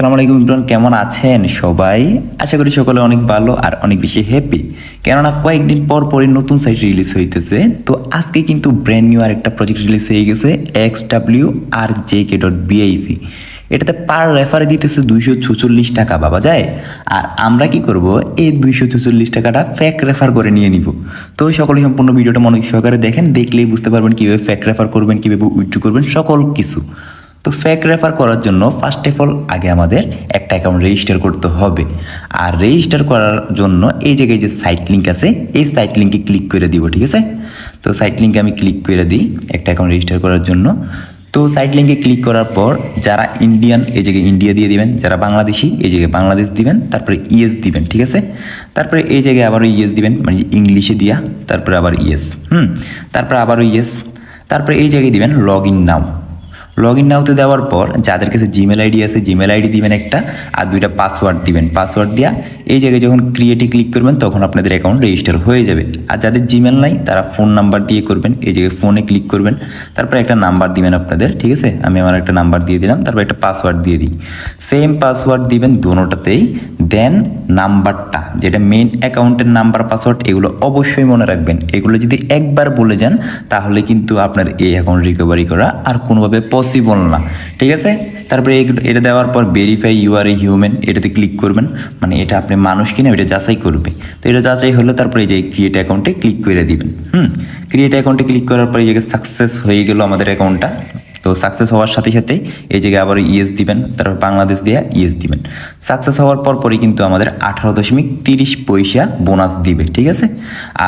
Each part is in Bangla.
আসসালামু আলাইকুম ইমরান, কেমন আছেন সবাই? আশা করি সকলে অনেক ভালো আর অনেক বেশি হ্যাপি কেননা কয়েকদিন পর পরই নতুন সাইট রিলিজ হইতেছে। তো আজকে কিন্তু ব্র্যান্ড নিউ আর একটা প্রজেক্ট রিলিজ হয়ে গেছে X W R J K dot BIP এটাতে পার রেফারে দিতেছে দুইশো ছচল্লিশ টাকা বাবা যায়? আর আমরা কি করব? এই দুইশো ছচল্লিশ টাকাটা ফ্যাক রেফার করে নিয়ে নিব। তো সকলে সম্পূর্ণ ভিডিওটা মনোযোগ সহকারে দেখেন, দেখলেই বুঝতে পারবেন কীভাবে ফ্যাক রেফার করবেন, কীভাবে উইথড্র করবেন, সকল কিছু। তো ফেক রেফার করার জন্য ফার্স্ট অফ অল আগে আমাদের একটা অ্যাকাউন্ট রেজিস্টার করতে হবে। আর রেজিস্টার করার জন্য এই জায়গায় যে সাইট লিঙ্ক আছে, এই সাইট লিঙ্কে ক্লিক করে দিব, ঠিক আছে? তো সাইট লিঙ্কে আমি ক্লিক করে দিই একটা অ্যাকাউন্ট রেজিস্টার করার জন্য। তো সাইট লিঙ্কে ক্লিক করার পর যারা ইন্ডিয়ান এই জায়গায় ইন্ডিয়া দিয়ে দিবেন, যারা বাংলাদেশি, এই জায়গায় বাংলাদেশ দিবেন, তারপরে ইএস দিবেন, ঠিক আছে? তারপরে এই জায়গায় আবারও ইএস দিবেন মানে ইংলিশে দিয়া, তারপরে আবার ইএস হুম? তারপরে আবারও ইএস তারপরে এই জায়গায় দিবেন log in now log in নাওতে দেওয়ার পর যাদের কাছে জিমেল আইডি আছে জিমেল আইডি দিবেন একটা আর দুইটা পাসওয়ার্ড দিবেন। পাসওয়ার্ড দিয়া এই জায়গায় যখন ক্রিয়েটে ক্লিক করবেন, তখন আপনাদের অ্যাকাউন্ট রেজিস্টার হয়ে যাবে। আর যাদের জিমেল নাই, তারা ফোন নাম্বার দিয়ে করবেন। এই জায়গায় ফোনে ক্লিক করবেন। তারপর একটা নাম্বার দিবেন আপনাদের, ঠিক আছে? আমি আমার একটা নাম্বার দিয়ে দিলাম, তারপর একটা পাসওয়ার্ড দিয়ে দিই। সেম পাসওয়ার্ড দিবেন দোনোটাতেই দেন নাম্বারটা যেটা মেন অ্যাকাউন্টের নাম্বার পাসওয়ার্ড এগুলো অবশ্যই মনে রাখবেন। এগুলো যদি একবার বলে যান, তাহলে কিন্তু আপনার এই অ্যাকাউন্ট রিকভারি করা আর কোনোভাবে পসিবল না। ঠিক আছে? তারপরে এটা দেওয়ার পর verify you are a human এটাতে ক্লিক করবেন। মানে এটা আপনি মানুষ কিনা, এটা যাচাই করবে। তো এটা যাচাই হলে, তারপরে যে ক্রিয়েট অ্যাকাউন্টে ক্লিক করে দিবেন। হুম? ক্রিয়েট অ্যাকাউন্টে ক্লিক করার পরে যে সাকসেস হয়ে গেল আমাদের অ্যাকাউন্টটা তো সাকসেস হওয়ার সাথে সাথে এই জায়গায় আবার ইএস দিবেন, তারপর বাংলাদেশ দিয়ে ইএস দিবেন। সাকসেস হওয়ার পর পরই কিন্তু আমাদের আঠারো দশমিক তিরিশ পয়সা বোনাস দিবে, ঠিক আছে?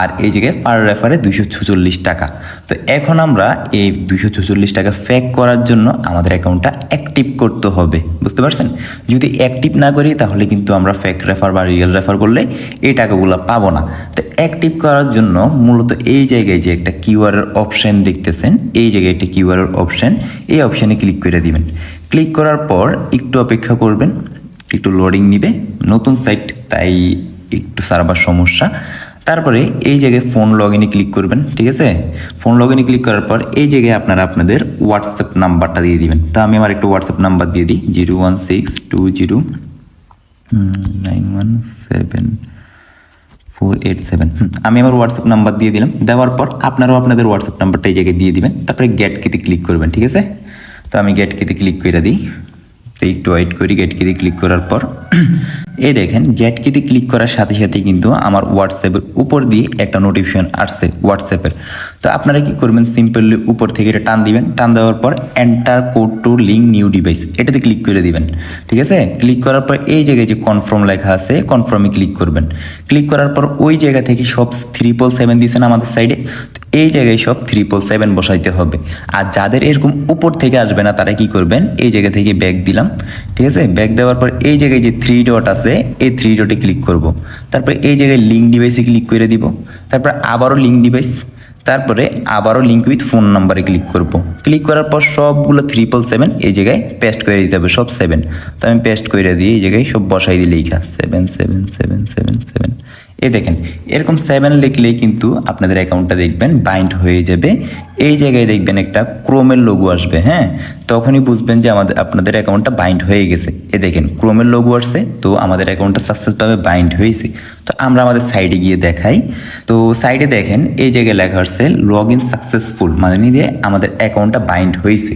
আর এই জায়গায় পার রেফারে দুশো ছচল্লিশ টাকা। তো এখন আমরা এই দুশো ছচল্লিশ টাকা ফ্যাক করার জন্য আমাদের অ্যাকাউন্টটা অ্যাক্টিভ করতে হবে, বুঝতে পারছেন? যদি অ্যাক্টিভ না করি, তাহলে কিন্তু আমরা ফ্যাক রেফার বা রিয়েল রেফার করলে এই টাকাগুলো পাবো না। তো অ্যাক্টিভ করার জন্য মূলত এই জায়গায় যে একটা কিউআরের অপশন দেখতেছেন, এই জায়গায় একটা কিউআরের অপশন এই অপশানে ক্লিক করে দিবেন। ক্লিক করার পর একটু অপেক্ষা করবেন, একটু লোডিং নিবে। নতুন সাইট তাই একটু সার্ভার সমস্যা। তারপরে এই জায়গায় ফোন লগ ইনে ক্লিক করবেন, ঠিক আছে? ফোন লগ ইনে ক্লিক করার পর এই জায়গায় আপনারা আপনাদের হোয়াটসঅ্যাপ নাম্বারটা দিয়ে দিবেন। তো আমি আমার একটু হোয়াটসঅ্যাপ নাম্বার দিয়ে দিই zero one six two zero nine one seven four eight seven আমি আমার হোয়াটসঅ্যাপ নাম্বার দিয়ে দিলাম। দেওয়ার পর আপনারাও আপনাদের হোয়াটসঅ্যাপ নাম্বারটা এই জায়গায় দিয়ে দিবেন। তারপরে গেট কিতে ক্লিক করবেন, ঠিক আছে? তো আমি গেট কিতে ক্লিক করে দিই। তো একটু ওয়েট করি গেট কিতে ক্লিক করার পর। এই দেখেন গেট কিতে ক্লিক করার সাথে সাথে কিন্তু আমার হোয়াটসঅ্যাপের উপর দিয়ে একটা নোটিফিকেশন আসছে হোয়াটসঅ্যাপের তো আপনারা কি করবেন? সিম্পলি উপর থেকে এটা টান দিবেন। টান দেওয়ার পর enter code to link new device এটাতে ক্লিক করে দিবেন। ঠিক আছে? ক্লিক করার পর এই জায়গায় যে কনফার্ম লেখা আছে কনফার্মে ক্লিক করবেন। ক্লিক করার পর ওই জায়গা থেকে সব থ্রিপল সেভেন দিয়েছেন আমাদের সাইডে এই জায়গায় সব থ্রিপল সেভেন বসাইতে হবে। আর যাদের এরকম উপর থেকে আসবে না, তারা কি করবেন? এই জায়গা থেকে ব্যাগ দিলাম, ঠিক আছে? ব্যাগ দেওয়ার পর এই জায়গায় যে থ্রি ডট আছে, এই থ্রি ডটে ক্লিক করব। তারপরে এই জায়গায় লিঙ্ক ডিভাইসে ক্লিক করে দিব। তারপরে আবারও লিঙ্ক ডিভাইস তারপরে আবারও লিঙ্ক উইথ ফোন নাম্বারে ক্লিক করব। ক্লিক করার পর সবগুলো ট্রিপল সেভেন এই জায়গায় পেস্ট করে দিতে হবে, সব সেভেন তো আমি পেস্ট করে দিয়ে এই জায়গায় সব বসাই দিই লেখা seven seven seven seven seven এই দেখেন, এরকম সেভেন লিখলেই কিন্তু আপনাদের অ্যাকাউন্টটা দেখবেন বাইন্ড হয়ে যাবে। এই জায়গায় দেখবেন একটা ক্রোমের লোগো আসবে হ্যাঁ? তখনই বুঝবেন যে আমাদের, আপনাদের অ্যাকাউন্টটা বাইন্ড হয়ে গেছে। এ দেখেন, ক্রোমের লোগো আসছে, তো আমাদের অ্যাকাউন্টটা সাকসেসভাবে বাইন্ড হয়েছে। তো আমরা আমাদের সাইডে গিয়ে দেখাই। তো সাইডে দেখেন, এই জায়গায় লেখা আসছে লগ ইন সাকসেসফুল মানে নিয়ে আমাদের অ্যাকাউন্টটা বাইন্ড হয়েছে।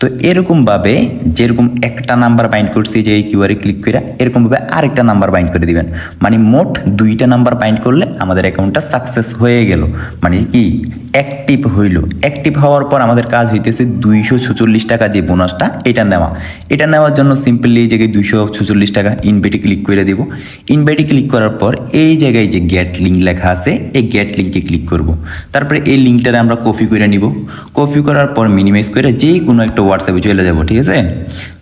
তো এরকমভাবে যেরকম একটা নাম্বার বাইন্ড করছি যে এই কিউআরে ক্লিক করে এরকমভাবে আরেকটা নাম্বার বাইন্ড করে দিবেন। মানে মোট দুইটা নাম্বার বাইন্ড করলে আমাদের অ্যাকাউন্টটা সাকসেস হয়ে গেল। মানে কি? অ্যাক্টিভ হইল। অ্যাক্টিভ হওয়ার পর আমাদের কাজ হইতেছে দুইশো ছচল্লিশ টাকা যে বোনাসটা এটা নেওয়া। এটা নেওয়ার জন্য সিম্পলি এই জায়গায় দুইশো ছচল্লিশ টাকা ইনভেটে ক্লিক করে দেবো। ইনভেটে ক্লিক করার পর এই জায়গায় যে গেট লিঙ্ক লেখা আছে, এই গেট লিঙ্কে ক্লিক করব। তারপরে এই লিঙ্কটারে আমরা কপি করে নিব। কপি করার পর মিনিমাইজ করে যে কোনো একটা হোয়াটসঅ্যাপে চলে যাব, ঠিক আছে?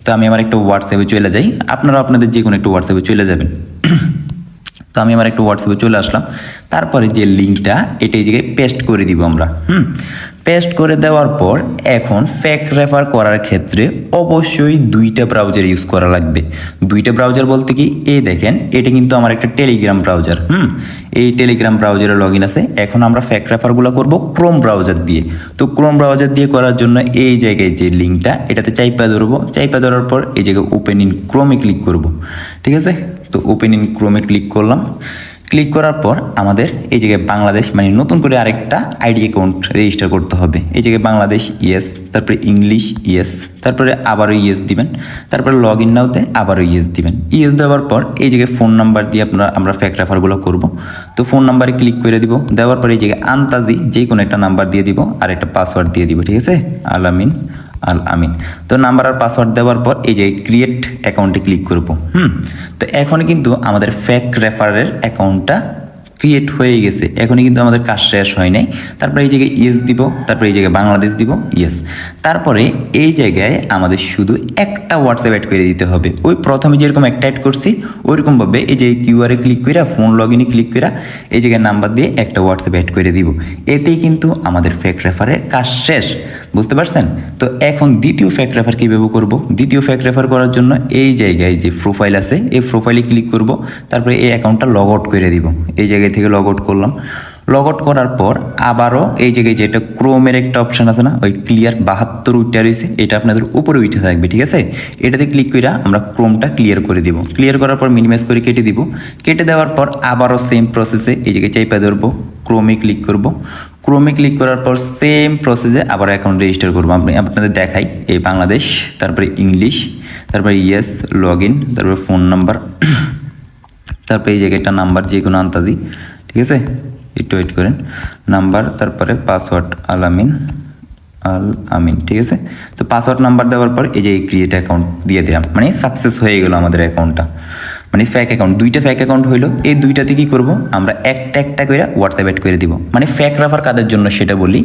তো আমি আমার একটু হোয়াটসঅ্যাপে চলে যাই। আপনারা আপনাদের যে কোনো একটা হোয়াটসঅ্যাপে চলে যাবেন। তো আমি আমার একটু হোয়াটসঅ্যাপে চলে আসলাম। তারপরে যে লিঙ্কটা এটা এই জায়গায় পেস্ট করে দিব আমরা, হুম? পেস্ট করে দেওয়ার পর এখন ফ্যাক রেফার করার ক্ষেত্রে অবশ্যই দুইটা ব্রাউজার ইউজ করা লাগবে। দুইটা ব্রাউজার বলতে কি? এই দেখেন, এটা কিন্তু আমার একটা টেলিগ্রাম ব্রাউজার হুম? এই টেলিগ্রাম ব্রাউজারে লগ আছে। এখন আমরা ফ্যাক রেফারগুলো করব ক্রোম ব্রাউজার দিয়ে। তো ক্রোম ব্রাউজার দিয়ে করার জন্য এই জায়গায় যে লিঙ্কটা এটাতে চাইপা ধরবো। চাইপা ধরার পর এই জায়গায় ওপেন ইন ক্রোমে ক্লিক করব। ঠিক আছে? তো ওপেন ইন ক্রোমে ক্লিক করলাম। ক্লিক করার পর আমাদের এই জায়গায় বাংলাদেশ মানে নতুন করে আরেকটা আইডি অ্যাকাউন্ট রেজিস্টার করতে হবে। এই জায়গায় বাংলাদেশ ইয়েস তারপরে ইংলিশ ইয়েস তারপরে আবারও ইয়েস দিবেন, তারপরে লগ ইন নাওতে আবারও ইয়েস দিবেন। ইয়েস দেওয়ার পর এই জায়গায় ফোন নাম্বার দিয়ে আপনারা, আমরা ফ্যাক রেফারগুলো করব। তো ফোন নাম্বারে ক্লিক করে দিব, দেওয়ার পর এই জায়গায় আন্তাজি যে কোনো একটা নাম্বার দিয়ে দিব আর একটা পাসওয়ার্ড দিয়ে দিব, ঠিক আছে? আলামিন আল আমিন। তো নাম্বার আর পাসওয়ার্ড দেওয়ার পর এই যে ক্রিয়েট অ্যাকাউন্টে ক্লিক করব, হুম? তো এখন কিন্তু আমাদের ফেক রেফারের অ্যাকাউন্টটা ক্রিয়েট হয়ে গেছে। এখনই কিন্তু আমাদের কাজ শেষ হয় নাই। তারপরে এই জায়গায় ইয়েস দিব, তারপরে এই জায়গায় বাংলাদেশ দিব ইয়েস তারপরে এই জায়গায় আমাদের শুধু একটা হোয়াটসঅ্যাপ অ্যাড করে দিতে হবে। ওই প্রথমে যেরকম একটা অ্যাড করছি, ওইরকমভাবে এই যে কিউআরে ক্লিক করে ফোন লগ ইনে ক্লিক করে এই জায়গায় নাম্বার দিয়ে একটা হোয়াটসঅ্যাপ অ্যাড করে দিব। এতেই কিন্তু আমাদের ফেক রেফারের কাজ শেষ। বুঝতে পারছেন? তো এখন দ্বিতীয় ফেক রেফার কীভাবে করব? দ্বিতীয় ফেক রেফার করার জন্য এই জায়গায় যে প্রোফাইল আছে, এই প্রোফাইলে ক্লিক করব, তারপরে এই অ্যাকাউন্টটা লগ আউট করে দিব। এই জায়গায় থেকে লগ আউট করলাম। লগ আউট করার পর আবারও এই জায়গায় যেটা ক্রোমের একটা অপশন আছে না, ওই ক্লিয়ার বাহাত্তর উইটা রয়েছে, এটা আপনাদের উপরে উঠে থাকবে, ঠিক আছে? এটাতে ক্লিক করে আমরা ক্রোমটা ক্লিয়ার করে দিব। ক্লিয়ার করার পর মিনিমাইজ করে কেটে দিব। কেটে দেওয়ার পর আবারও সেম প্রসেসে এই জায়গায় চাইপা ধরবো। ক্রোমে ক্লিক করব। ক্রোমে ক্লিক করার পর সেম প্রসেসে আবার অ্যাকাউন্ট রেজিস্টার করব। আপনি আপনাদের দেখাই, এই বাংলাদেশ, তারপরে ইংলিশ তারপরে ইয়েস লগ ইন তারপরে ফোন নাম্বার তারপরে এই জায়গায় একটা নাম্বার যে কোনো আন্তাজি ঠিক আছে? একটু ওয়েট করেন। নাম্বার তারপরে পাসওয়ার্ড আলামিন আল আমিন ঠিক আছে? তো পাসওয়ার্ড নাম্বার দেওয়ার পর এই যে ক্রিয়েট অ্যাকাউন্ট দিয়ে দিলাম। মানে সাকসেস হয়ে গেল আমাদের অ্যাকাউন্টটা মানে ফ্যাক অ্যাকাউন্ট দুইটা ফ্যাক অ্যাকাউন্ট হইল, এই দুইটাতে কি করব? আমরা একটা একটা করে হোয়াটসঅ্যাপ অ্যাড করে দিব। মানে ফ্যাক রাফার কাদের জন্য সেটা বলি।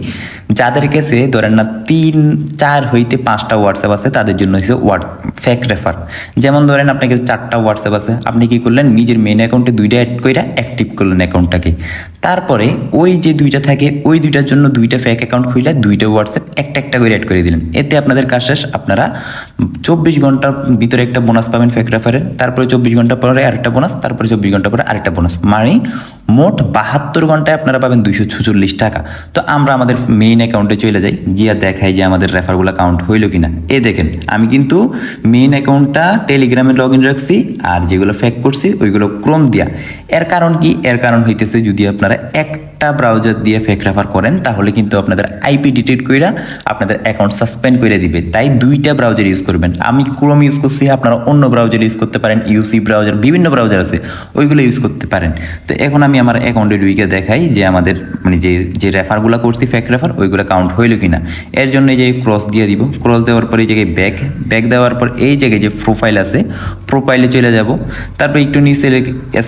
যাদের কাছে ধরেন না তিন, চার হইতে পাঁচটা হোয়াটসঅ্যাপ আছে, তাদের জন্য হচ্ছে হোয়াট ফ্যাক রেফার যেমন ধরেন আপনার কাছে চারটা হোয়াটসঅ্যাপ আছে, আপনি কি করলেন? নিজের মেন অ্যাকাউন্টে দুইটা অ্যাড করে অ্যাক্টিভ করলেন অ্যাকাউন্টটাকে তারপরে ওই যে দুইটা থাকে, ওই দুইটার জন্য দুইটা ফ্যাক অ্যাকাউন্ট খুলে দুইটা হোয়াটসঅ্যাপ একটা একটা করে অ্যাড করে দিলেন। এতে আপনাদের কাজ শেষ। আপনারা চব্বিশ ঘণ্টার ভিতরে একটা বোনাস পাবেন ফ্যাক রেফারের তারপরে চব্বিশ ঘণ্টা পরে আরেকটা বোনাস তারপরে চব্বিশ ঘণ্টা পরে আরেকটা বোনাস মানে মোট বাহাত্তর ঘন্টায় আপনারা পাবেন দুইশো ছচল্লিশ টাকা। তো আমরা আমাদের মেইন অ্যাকাউন্টে চলে যাই, গিয়া দেখাই যে আমাদের রেফারগুলো কাউন্ট হইল কিনা। এ দেখেন, আমি কিন্তু মেইন অ্যাকাউন্টটা টেলিগ্রামে লগ ইন রাখছি, আর যেগুলো ফ্যাক করছি, ওইগুলো ক্রোম দিয়া। এর কারণ কি? এর কারণ হইতেছে যদি আপনারা একটা ব্রাউজার দিয়ে ফেক রেফার করেন, তাহলে কিন্তু আপনাদের আইপি ডিটেক্ট কইরা আপনাদের অ্যাকাউন্ট সাসপেন্ড করে দিবে। তাই দুইটা ব্রাউজার ইউজ করবেন। আমি ক্রোম ইউজ করছি, আপনারা অন্য ব্রাউজার ইউজ করতে পারেন ইউসি ব্রাউজার বিভিন্ন ব্রাউজার আছে, ওইগুলো ইউজ করতে পারেন। তো এখন আমি আমার অ্যাকাউন্টে ঢুকে দেখাই যে আমাদের মানে যে যে রেফারগুলো করছি ফ্যাক রেফার ওইগুলো কাউন্ট হইল কিনা। এর জন্য এই যে ক্রস দিয়ে দিব। ক্রস দেওয়ার পর এই জায়গায় ব্যাক ব্যাক দেওয়ার পর এই জায়গায় যে প্রোফাইল আছে প্রোফাইলে চলে যাব। তারপর একটু নিচে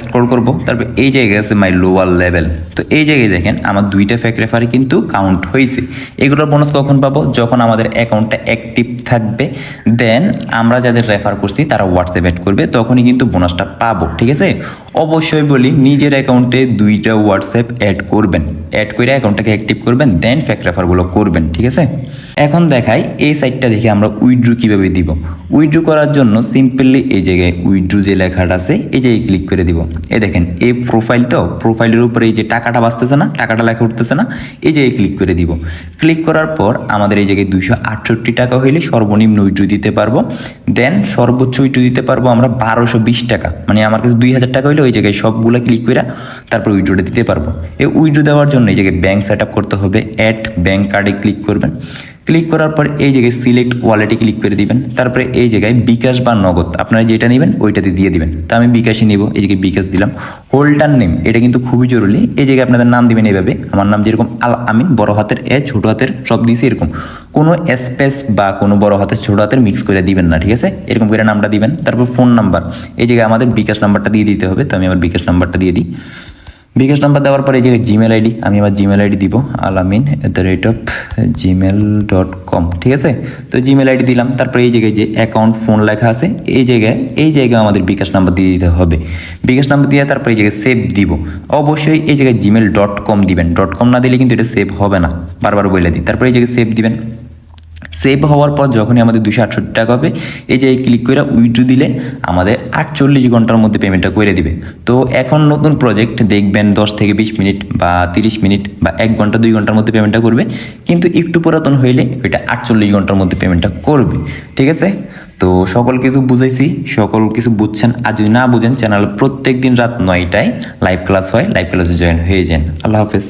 স্ক্রল করব। তারপর এই জায়গায় আছে মাই লোয়ার লেভেল তো এই জায়গায় দেখেন, আমার দুইটা ফেক রেফারে কিন্তু কাউন্ট হয়েছে এগুলোর বোনাস কখন পাবো? যখন আমাদের অ্যাকাউন্টটা অ্যাক্টিভ থাকবে দেন আমরা যাদের রেফার করছি, তারা হোয়াটসঅ্যাপ অ্যাড করবে, তখনই কিন্তু বোনাসটা পাবো, ঠিক আছে? অবশ্যই বলি, নিজের অ্যাকাউন্টে দুইটা হোয়াটসঅ্যাপ অ্যাড করবেন। অ্যাড করে অ্যাকাউন্টটাকে অ্যাক্টিভ করবেন দেন ফেক রেফারগুলো করবেন, ঠিক আছে? এখন দেখাই, এই সাইটটা দেখে আমরা উইড্রু কীভাবে দিব? উইড্রু করার জন্য সিম্পলি এই জায়গায় উইড্রু যে লেখাটা আছে, এই জায়গায় ক্লিক করে দিব। এই দেখেন, এই প্রোফাইল তো প্রোফাইলের উপরে এই যে টাকাটা বাঁচতেছে না, টাকাটা লেখা উঠতেছে না, এই জায়গায় ক্লিক করে দিব। ক্লিক করার পর আমাদের এই জায়গায় দুইশো আটষট্টি টাকা হইলে সর্বনিম্ন উইড্রু দিতে পারব। দেন সর্বোচ্চ উইড্রু দিতে পারব আমরা বারোশো বিশ টাকা। মানে আমার কাছে দুই হাজার টাকা হইলে ওই জায়গায় সবগুলো ক্লিক করে তারপর উইড্রোটা দিতে পারব। এই উইড্রো দেওয়ার জন্য এই জায়গায় ব্যাঙ্ক সেট করতে হবে। অ্যাট ব্যাঙ্ক কার্ডে ক্লিক করবেন। ক্লিক করার পর এই জায়গায় সিলেক্ট ওয়ালেটে ক্লিক করে দিবেন। তারপরে এই জায়গায় বিকাশ বা নগদ, আপনারা যেটা নেবেন ওইটাতে দিয়ে দিবেন। তো আমি বিকাশই নেব, এই জায়গায় বিকাশ দিলাম। হোল্ডার নেম এটা কিন্তু খুবই জরুরি। এই জায়গায় আপনাদের নাম দিবেন এইভাবে। আমার নাম যেরকম আল আমিন, বড় হাতের এ, ছোট হাতের সব দিয়েছি এরকম। কোনো স্পেস বা কোনো বড় হাতের, ছোট হাতের মিক্স করে দিবেন না, ঠিক আছে? এরকম করে নামটা দিবেন। তারপর ফোন নাম্বার এই জায়গায় আমাদের বিকাশ নাম্বারটা দিয়ে দিতে হবে। তো আমি আমার বিকাশ নাম্বারটা দিয়ে দিই। বিকাশ নাম্বার দেওয়ার পরে এই জায়গায় জিমেল আইডি আমি আমার জিমেল আইডি দিব, Alamin at the rate of Gmail dot com ঠিক আছে? তো জিমেল আইডি দিলাম, তারপরে এই জায়গায় যে অ্যাকাউন্ট ফোন লেখা আছে, এই জায়গায় এই জায়গায় আমাদের বিকাশ নাম্বার দিয়ে দিতে হবে। বিকাশ নাম্বার দিয়ে তারপরে এই জায়গায় সেভ দিব। অবশ্যই এই জায়গায় জিমেল ডট কম দিবেন। ডট কম না দিলে কিন্তু এটা সেভ হবে না। বারবার বলে দিই। তারপরে এই জায়গায় সেভ দিবেন। সেভ হওয়ার পর যখনই আমাদের দুশো আটষট্টি টাকা হবে, এই যে ক্লিক করে উইড্রো দিলে আমাদের আটচল্লিশ ঘণ্টার মধ্যে পেমেন্টটা করে দিবে। তো এখন নতুন প্রজেক্ট দেখবেন দশ থেকে বিশ মিনিট বা তিরিশ মিনিট বা এক ঘণ্টা, দুই ঘণ্টার মধ্যে পেমেন্টটা করবে। কিন্তু একটু পুরাতন হইলে ওইটা আটচল্লিশ ঘণ্টার মধ্যে পেমেন্টটা করবে। ঠিক আছে? তো সকল কিছু বুঝাইছি, সকল কিছু বুঝছেন। আর যদি না বুঝেন চ্যানেল প্রত্যেক দিন রাত নয়টায় লাইভ ক্লাস হয় লাইভ ক্লাসে জয়েন হয়ে যান। আল্লাহ হাফেজ।